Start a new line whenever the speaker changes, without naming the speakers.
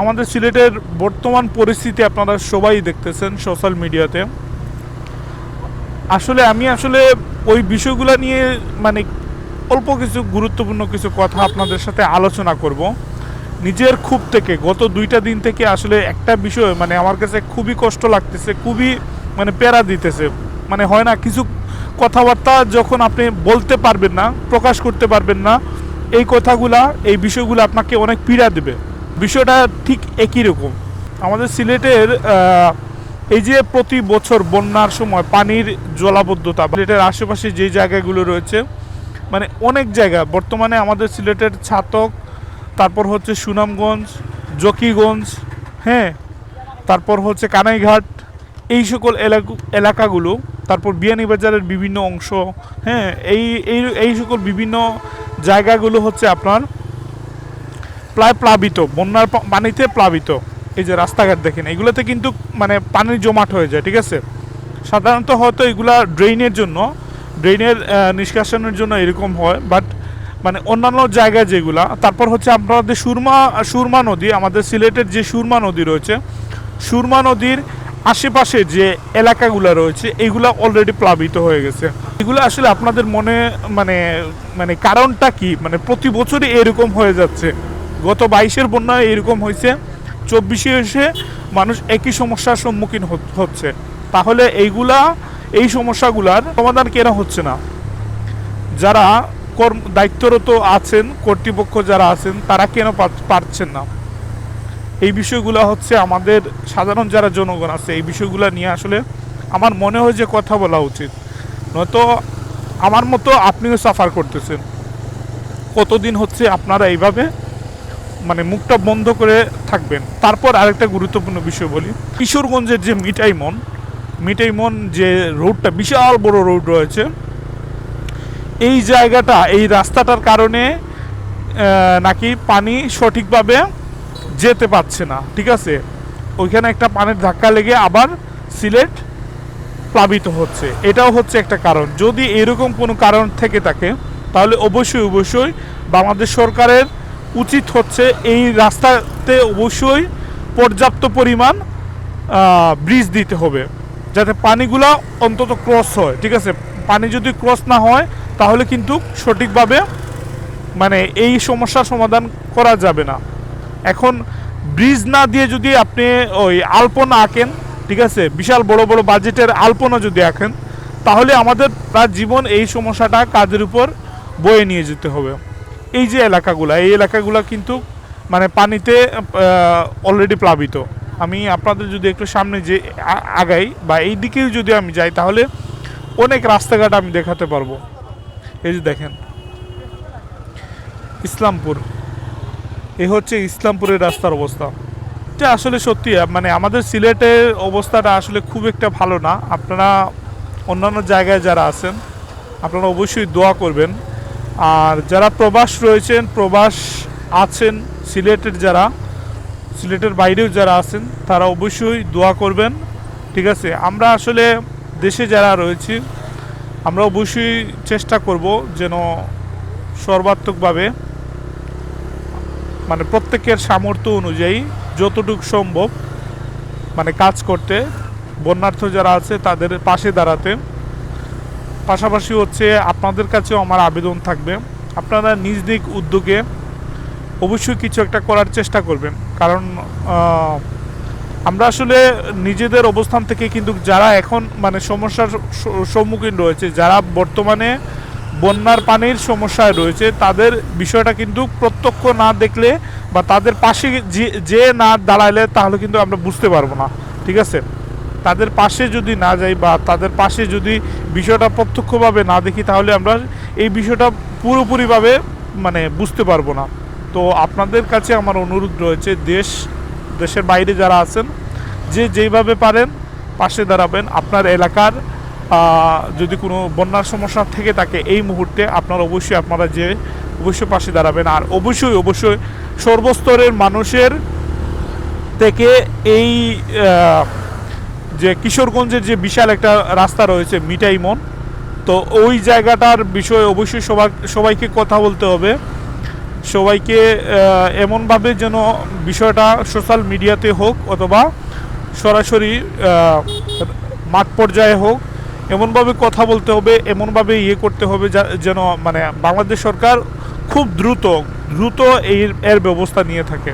আমাদের সিলেটের বর্তমান পরিস্থিতি আপনারা সবাই দেখতেছেন সোশ্যাল মিডিয়াতে। আসলে আমি আসলে ওই বিষয়গুলো নিয়ে মানে অল্প কিছু গুরুত্বপূর্ণ কিছু কথা আপনাদের সাথে আলোচনা করব। নিজের খুব থেকে গত দুইটা দিন থেকে আসলে একটা বিষয় মানে আমার কাছে খুবই কষ্ট লাগতেছে, খুবই মানে প্যারা দিতেছে। মানে হয় না, কিছু কথাবার্তা যখন আপনি বলতে পারবেন না, প্রকাশ করতে পারবেন না, এই কথাগুলা, এই বিষয়গুলো আপনাকে অনেক পীড়া দেবে। বিষয়টা ঠিক একই রকম। আমাদের সিলেটের এই যে প্রতি বছর বন্যার সময় পানির জলাবদ্ধতা, সিলেটের আশেপাশে যে জায়গাগুলো রয়েছে মানে অনেক জায়গা, বর্তমানে আমাদের সিলেটের ছাতক, তারপর হচ্ছে সুনামগঞ্জ, জকিগঞ্জ হ্যাঁ তারপর হচ্ছে কানাইঘাট, এই সকল এলাকা- এলাকাগুলো, তারপর বিয়ানীবাজারের বিভিন্ন অংশ হ্যাঁ এই এই এই সকল বিভিন্ন জায়গাগুলো হচ্ছে আপনার প্রায় প্লাবিত, বন্যার পানিতে প্লাবিত। এই যে রাস্তাঘাট দেখেন, এগুলোতে কিন্তু মানে পানি জমাট হয়ে যায়, ঠিক আছে? সাধারণত হয়তো এগুলা ড্রেনের জন্য ড্রেনের নিষ্কাশনের জন্য এরকম হয় বাট মানে অন্যান্য জায়গায় যেগুলা, তারপর হচ্ছে আপনাদের সুরমা সুরমা নদী, আমাদের সিলেটের যে সুরমা নদী রয়েছে, সুরমা নদীর আশেপাশে যে এলাকাগুলো রয়েছে, এগুলা অলরেডি প্লাবিত হয়ে গেছে। এগুলো আসলে আপনাদের মনে মানে মানে কারণটা কি? মানে প্রতি বছরই এরকম হয়ে যাচ্ছে। গত বাইশের বন্যায় এরকম হয়েছে, চব্বিশে এসে মানুষ একই সমস্যার সম্মুখীন হচ্ছে। তাহলে এইগুলা, এই সমস্যাগুলার সমাধান কেন হচ্ছে না। যারা কর্ম, দায়িত্বরত আছেন, কর্তৃপক্ষ যারা আছেন, তারা কেন পার- পারছেন না? এই বিষয়গুলো হচ্ছে আমাদের সাধারণ যারা জনগণ আছে, এই বিষয়গুলো নিয়ে আসলে আমার মনে হয় যে কথা বলা উচিত। নয়তো আমার মতো আপনিও সাফার করতেছেন। কতদিন হচ্ছে আপনারা এইভাবে মানে মুখটা বন্ধ করে থাকবেন। তারপর আরেকটা গুরুত্বপূর্ণ বিষয় বলি। কিশোরগঞ্জের যে মিঠাইমন মিঠাইমন যে রোডটা, বিশাল বড় রোড রয়েছে, এই জায়গাটা, এই রাস্তাটার কারণে নাকি পানি সঠিকভাবে যেতে পারছে না, ঠিক আছে? ওইখানে একটা পানির ধাক্কা লেগে আবার সিলেট প্লাবিত হচ্ছে। এটাও হচ্ছে একটা কারণ। যদি এরকম কোনো কারণ থেকে থাকে, তাহলে অবশ্যই অবশ্যই বাংলাদেশ সরকারের উচিত হচ্ছে এই রাস্তাতে অবশ্যই পর্যাপ্ত পরিমাণ ব্রিজ দিতে হবে, যাতে পানিগুলা অন্তত ক্রস হয়, ঠিক আছে? পানি যদি ক্রস না হয়, তাহলে কিন্তু সঠিকভাবে মানে এই সমস্যার সমাধান করা যাবে না। এখন ব্রিজ না দিয়ে যদি আপনি ওই আলপনা আঁকেন, ঠিক আছে? বিশাল বড় বড় বাজেটের আলপনা যদি আঁকেন, তাহলে আমাদের প্রায় জীবন এই সমস্যাটা কাজের উপর বয়ে নিয়ে যেতে হবে। এই যে এলাকাগুলো, এই এলাকাগুলো কিন্তু মানে পানিতে অলরেডি প্লাবিত। আমি আপনাদের যদি একটু সামনে যে আগাই বা এই দিকেও যদি আমি যাই, তাহলে অনেক রাস্তাঘাট আমি দেখাতে পারব। এই যে দেখেন। ইসলামপুর। এ হচ্ছে ইসলামপুরের রাস্তার অবস্থা। এটা আসলে সত্যি মানে আমাদের সিলেটের অবস্থাটা আসলে খুব একটা ভালো না। আপনারা অন্যান্য জায়গায় যারা আছেন, আপনারা অবশ্যই দোয়া করবেন। আর যারা প্রবাস রয়েছেন, প্রবাস আছেন, সিলেটের যারা, সিলেটের বাইরেও যারা আছেন, তারা অবশ্যই দোয়া করবেন, ঠিক আছে? আমরা আসলে দেশে যারা রয়েছি, আমরা অবশ্যই চেষ্টা করব যেন সর্বাত্মকভাবে মানে প্রত্যেকের সামর্থ্য অনুযায়ী যতটুকু সম্ভব মানে কাজ করতে, বন্যার্থ যারা আছে তাদের পাশে দাঁড়াতে পাশাপাশি হচ্ছে আপনাদের কাছেও আমার আবেদন থাকবে। আপনারা নিজ দিক উদ্যোগে অবশ্যই কিছু একটা করার চেষ্টা করবেন। কারণ আমরা আসলে নিজেদের অবস্থান থেকে কিন্তু যারা এখন মানে সমস্যার সম্মুখীন রয়েছে, যারা বর্তমানে বন্যার পানির সমস্যায় রয়েছে, তাদের বিষয়টা কিন্তু প্রত্যক্ষ না দেখলে বা তাদের পাশে যে- না দাঁড়ালে তাহলে কিন্তু আমরা বুঝতে পারব না। ঠিক আছে? তাদের পাশে যদি না যাই বা তাদের পাশে যদি বিষয়টা প্রত্যক্ষভাবে না দেখি, তাহলে আমরা এই বিষয়টা পুরোপুরিভাবে মানে বুঝতে পারব না। তো আপনাদের কাছে আমার অনুরোধ রয়েছে, দেশ, দেশের বাইরে যারা আছেন, যে যেইভাবে পারেন পাশে দাঁড়াবেন। আপনার এলাকার যদি কোনো বন্যার সমস্যা থেকে থাকে এই মুহূর্তে আপনার অবশ্যই আপনারা যে, অবশ্যই পাশে দাঁড়াবেন। আর অবশ্যই অবশ্যই সর্বস্তরের মানুষের থেকে এই যে কিশোরগঞ্জের যে বিশাল একটা রাস্তা রয়েছে মিটাইমন তো ওই জায়গাটার বিষয়ে অবশ্যই সবাই সবাইকে কথা বলতে হবে। সবাইকে এমনভাবে যেন বিষয়টা সোশ্যাল মিডিয়াতে হোক অথবা সরাসরি মাঠ পর্যায়ে হোক, এমনভাবে কথা বলতে হবে, এমনভাবে ইয়ে করতে হবে যেন মানে বাংলাদেশ সরকার খুব দ্রুত দ্রুত এর এর ব্যবস্থা নিয়ে থাকে।